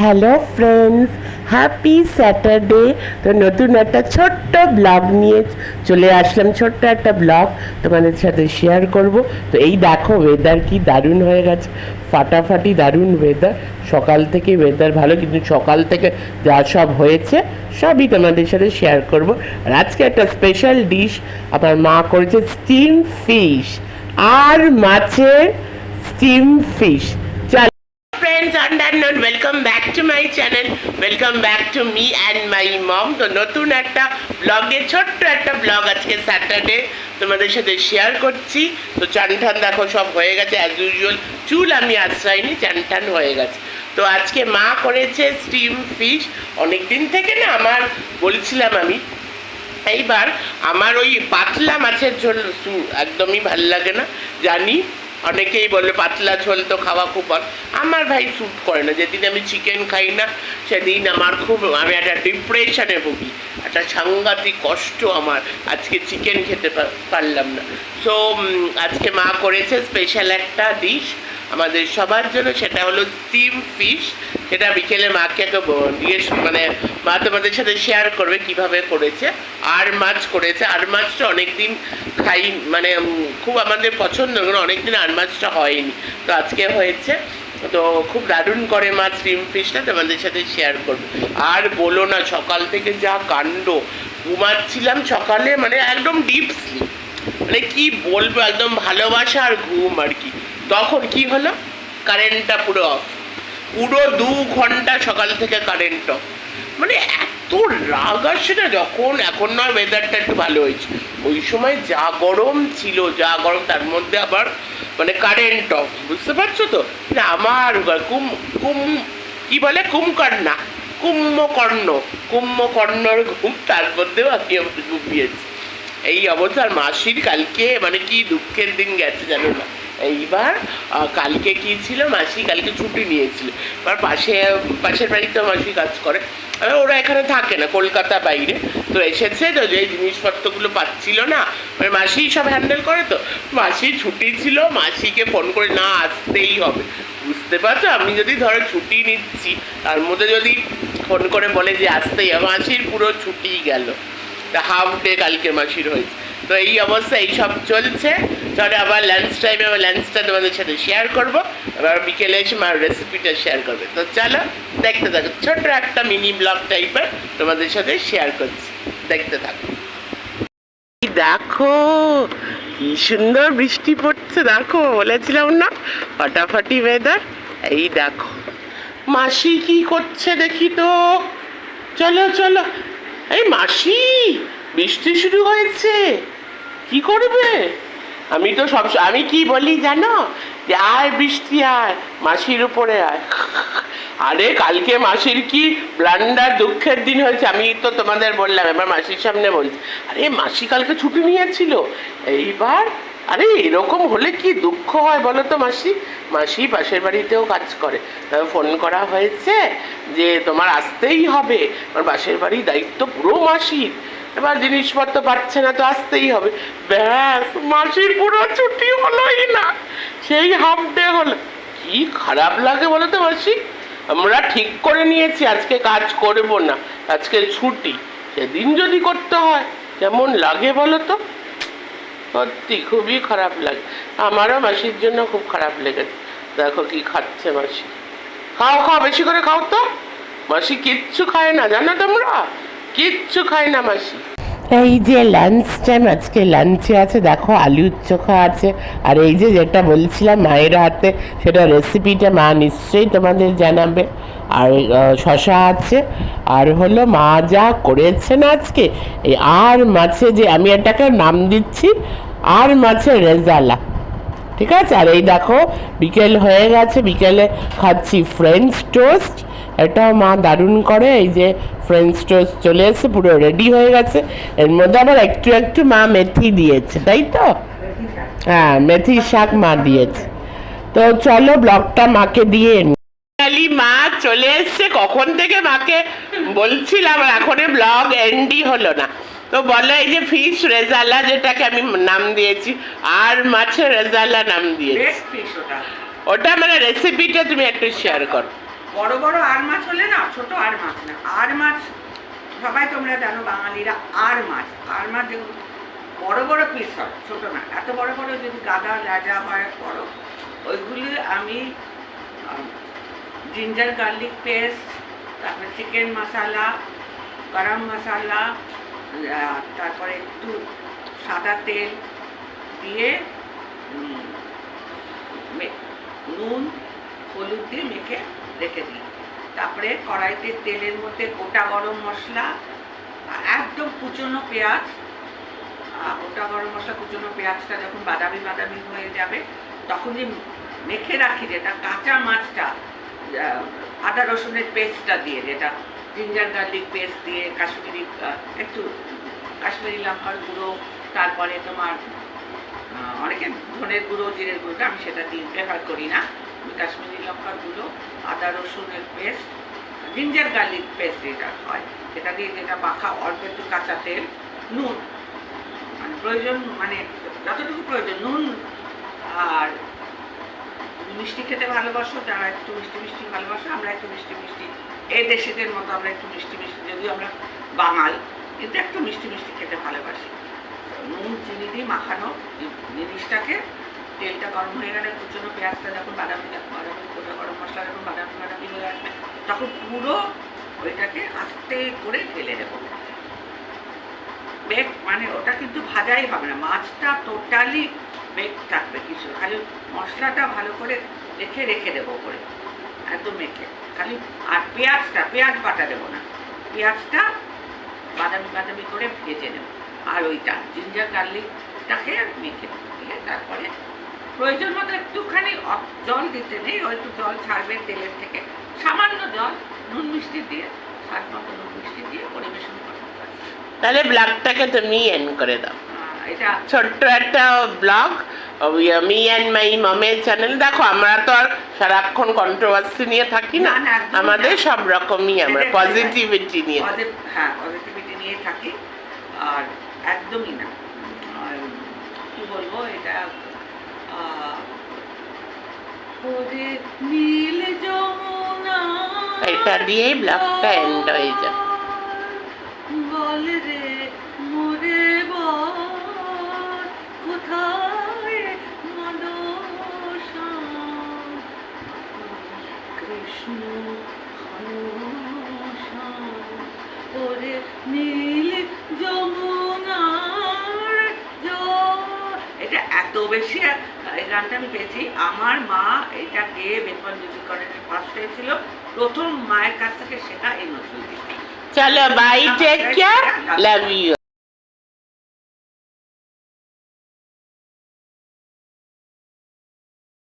Hello friends happy Saturday তো নতুন একটা ছোট্ট ব্লগ নিয়ে চলে আসলাম। ছোট্ট একটা ব্লগ তোমাদের সাথে শেয়ার করব। তো এই দেখো ওয়েদার কি দারুণ হয়ে গেছে। ফাটাফাটি দারুণ ওয়েদার সকাল থেকে ওয়েদার ভালো, কিন্তু সকাল থেকে যা সব হয়েছে, সবই তোমাদের সাথে শেয়ার করব। আর আজকে একটা স্পেশাল ডিশ আমার মা করেছে স্টিম ফিশ আর মাছের steam fish friends and unknown welcome back to my channel. Welcome back to me and my তো নতুন একটা ব্লগে ছোট্ট একটা ব্লগ আজকে স্যাটারডে তোমাদের সাথে শেয়ার করছি। তো চান টান দেখো, সব হয়ে গেছে অ্যাজ ইউজুয়াল চুল আমি আশ্রয়নি, চান টান হয়ে গেছে। তো আজকে মা করেছে স্টিম ফিশ অনেক দিন থেকে না আমার, বলছিলাম আমি, এইবার আমার ওই পাতলা মাছের সু- একদমই ভালো লাগে না। জানি অনেকেই বলে, পাতলা ঝোল তো খাওয়া খুব আমার ভাই স্যুট করে না। যেদিন আমি চিকেন খাই না, সেদিন আমার খুব, আমি একটা ডিপ্রেশনে ভুগি। একটা সাংঘাতিক কষ্ট আমার। আজকে চিকেন খেতে পারলাম না। সো আজকে মা করেছে স্পেশাল একটা ডিশ আমাদের সবার জন্য সেটা হলো স্টিম ফিশ সেটা বিকেলে মাকে ব- দিয়ে মানে মা তোমাদের সাথে শেয়ার করবে কীভাবে করেছে, আর মাছ করেছে। আর মাছটা অনেকদিন খাই মানে খুব আমাদের পছন্দ অনেকদিন আর মাছটা হয়নি। তো আজকে হয়েছে। তো খুব দারুণ করে মাছ স্টিম ফিশটা তোমাদের সাথে শেয়ার করব। আর বলো না, সকাল থেকে যা কাণ্ড। ঘুমাচ্ছিলাম সকালে মানে একদম ডিপ স্লিপ মানে কি বলব, একদম ভালোবাসা আর ঘুম আর কি। তখন কি হলো? কারেন্টটা পুরো অফ পুরো দু ঘণ্টা সকাল থেকে কারেন্ট অফ মানে এত রাগ আসে না যখন, এখন নয় ওয়েদারটা একটু ভালো হয়েছে। ওই সময় যা গরম ছিল, যা গরম, তার মধ্যে আবার মানে কারেন্ট অফ বুঝতে পারছ তো? না, আমার কুম কুম, কি বলে? কুমকর্ণা। কুম্ভকর্ণ কুম্ভকর্ণর ঘুম, তার মধ্যেও আমি আবার ঘুমিয়েছি। এই অবস্থার মাসির কালকে মানে কি দুঃখের দিন গেছে জানো না? এইবার কালকে কি ছিল? মাসি কালকে ছুটি নিয়েছিল। এবার পাশে, পাশের বাড়িতে মাসি কাজ করে। ওরা এখানে থাকে না, কলকাতা বাইরে। তো এসেছে তো যে জিনিসপত্রগুলো পাচ্ছিল না মানে মাসি সব হ্যান্ডেল করে তো। মাসি ছুটি ছিল, মাসিকে ফোন করে, না, আসতেই হবে। বুঝতে পারছ? আমি যদি ধরো ছুটি নিচ্ছি, তার মধ্যে যদি ফোন করে বলে যে, আসতেই হবে। মাসির পুরো ছুটি গেল। হাফ ডে কালকে মাসির হয়েছে। তো এই অবস্থা এইসব চলছে। চলে আবার লাঞ্চ টাইমে আবার লাঞ্চটা তোমাদের সাথে শেয়ার করব। এবার বিকেলে এসে মার রেসিপিটা শেয়ার করবে। তো চলো, দেখতে থাকো। ছোট্ট একটা মিনি ব্লগ টাইপের তোমাদের সাথে শেয়ার করছি। দেখতে থাকো। দেখো, কি সুন্দর বৃষ্টি পড়ছে, দেখো, বলেছিলাম না? ফাটাফাটি ওয়েদার এই দেখো। মাসি কি করছে দেখি তো। চলো চলো। এই মাসি বৃষ্টি শুরু হয়েছে। কি করবে? আমি তো সব আমি কি বলি জানো? যে আয় বৃষ্টি আয়, মাসির উপরে আয়। আরে, কালকে মাসির কি ব্লান্ডার দুঃখের দিন হয়েছে, আমি তো তোমাদের বললাম, এবার মাসির সামনে বলছি। আরে, মাসি কালকে ছুটি নিয়েছিল। এইবার? আরে, এরকম হলে কি দুঃখ হয় বলো তো মাসি? মাসি পাশের বাড়িতেও কাজ করে। ফোন করা হয়েছে যে তোমার আসতেই হবে। আমার পাশের বাড়ির দায়িত্ব পুরো মাসির। এবার জিনিসপত্র পাচ্ছে না তো আসতেই হবে। ব্যাস, মাসির পুরো ছুটি হলোই না, সেই হাফ ডে হলো। কি খারাপ লাগে বলো তো মাসি? আমরা ঠিক করে নিয়েছি, আজকে কাজ করব না, আজকে ছুটি। সেদিন যদি করতে হয়, কেমন লাগে বলো তো সত্যি খুবই খারাপ লাগে। আমারও মাসির জন্য খুব খারাপ লেগেছে। দেখো কি খাচ্ছে মাসি। খাও খাও, বেশি করে খাও তো। মাসি কিচ্ছু খায় না, জানো তোমরা? কিচ্ছু খায় না মাসি। এই যে লাঞ্চ টাইম আজকে লাঞ্চে আছে, দেখো আলুর চোখা আছে। আর এই যে যেটা বলছিলাম মায়ের হাতে, সেটা রেসিপিটা মা নিশ্চয়ই তোমাদের জানাবে। আর শশা আছে। আর হলো মা যা করেছেন আজকে, এই আর মাছে যে আমি এটাকে নাম দিচ্ছি, আর মাছের রেজালা। ঠিক আছে? আর এই দেখো, বিকেল হয়ে গেছে। বিকেলে খাচ্ছি ফ্রেঞ্চ টোস্ট এটাও মা দারুণ করে। এই যে ফ্রেঞ্চ টোস্ট চলে এসেছে, পুরো রেডি হয়ে গেছে। এর মধ্যে আবার একটু একটু মা মেথি দিয়েছে, তাই তো? হ্যাঁ মেথি শাক মা দিয়েছে। তো চলো ব্লগটা মাকে দিয়ে নি। মা চলে এসছে। কখন থেকে মাকে বলছিলাম, আর এখনই ব্লগ এন্ডই হলো না। তো বলে এই যে ফিশ রেজালা যেটাকে আমি নাম দিয়েছি আর মাছের রেজালা নাম দিয়েছি। ওটা। মানে রেসিপিটা তুমি একটু শেয়ার করো। বড় বড় আর মাছ হলে না ছোট আর মাছ না। আর মাছ সবাই তোমরা জানো বাঙালিরা আর মাছ। আর মাছ যেগুলো বড় বড় পিস হয় ছোট না। এত বড় বড় যদি গাদা লাজা হয় বড়। ওইগুলি আমি জিঞ্জার গার্লিক পেস্ট তারপরে চিকেন মশলা গরম মশলা তারপরে একটু সাদা তেল দিয়ে নুন, হলুদ দিয়ে মেখে রেখে দিই। তারপরে কড়াইতে তেলের মধ্যে গোটা গরম মশলা, একদম কুচনো পেঁয়াজ গোটা গরম মশলা, কুচনো পেঁয়াজটা যখন বাদামি বাদামি হয়ে যাবে, তখন যে মেখে রাখি যেটা, কাঁচা মাছটা আদা রসুনের পেস্টটা দিয়ে যেটা জিঞ্জার গার্লিক পেস্ট দিয়ে কাশ্মীরি একটু কাশ্মীরি লঙ্কার গুঁড়ো, তারপরে তোমার অনেকে ধনের গুঁড়ো, জিরের গুঁড়োটা আমি সেটা দিয়ে প্রেফার করি না। আমি কাশ্মীরি লঙ্কার গুঁড়ো, আদা, রসুনের পেস্ট জিঞ্জার গার্লিক পেস্ট যেটা হয়, সেটা দিয়ে যেটা মাখা, অল্প একটু কাঁচা তেল, নুন। মানে প্রয়োজন মানে যতটুকু প্রয়োজন, নুন আর মিষ্টি খেতে ভালোবাসো, যারা একটু মিষ্টি মিষ্টি ভালোবাসো, আমরা একটু মিষ্টি মিষ্টি এই দেশেদের মতো আমরা একটু মিষ্টি মিষ্টি, যদিও আমরা বাঙাল, কিন্তু একটু মিষ্টি মিষ্টি খেতে ভালোবাসি। নুন, চিনি দিয়ে মাখানো জিনিসটাকে তেলটা গরম হয়ে গেলে কুচনো পেঁয়াজটা যখন বাদামি বাদামি, গোটা গরম মশলা যখন বাদামি বাদামি হয়ে আসবে, তখন পুরো ওইটাকে আস্তে করে ঢেলে দেবো। বেক মানে ওটা কিন্তু ভাজাই হবে না, মাছটা টোটালি বেক থাকবে কিছু, খালি মশলাটা ভালো করে রেখে রেখে দেবো করে একদম মেখে। খালি আর পেঁয়াজটা পেঁয়াজ বাটা দেবো না। পেঁয়াজটা বাদামি বাদামি করে ভেজে নেব। আর ওইটা জিঞ্জার গার্লিকটাকে মেখে দিয়ে তারপরে প্রয়োজন মতো একটুখানি জল দিতে নেই। ওই একটু জল ছাড়বে তেলের থেকে। সামান্য জল নুন মিষ্টি দিয়ে স্বাদ মতো নুন মিষ্টি দিয়ে পরিবেশন করতে তাহলে ব্লগটাকে তুমি এন করে দাও। এটা ছোট্ট একটা ব্লগ। মি অ্যান্ড মাই মমের চ্যানেল দেখো আমরা তো আর সারাক্ষণ কন্ট্রোভার্সি নিয়ে থাকি না। আমাদের সব রকমই আমরা পজিটিভিটি নিয়ে। হ্যাঁ পজিটিভিটি নিয়ে থাকি আর একদমই না। কি বলব এটা নীল যমুনা এটা দিয়েই ব্লগটা end হয়ে যায়। বল রে। ওরে নীল যমুনার জল। এটা এত বেশি এই গানটা আমি পেয়েছি। আমার মা এটা গেয়ে বেঙ্গল মিউজিক কলেজে ফার্স্ট হয়েছিল। প্রথম মায়ের কাছ থেকে শেখা এই নজরুল চলো bye take care love you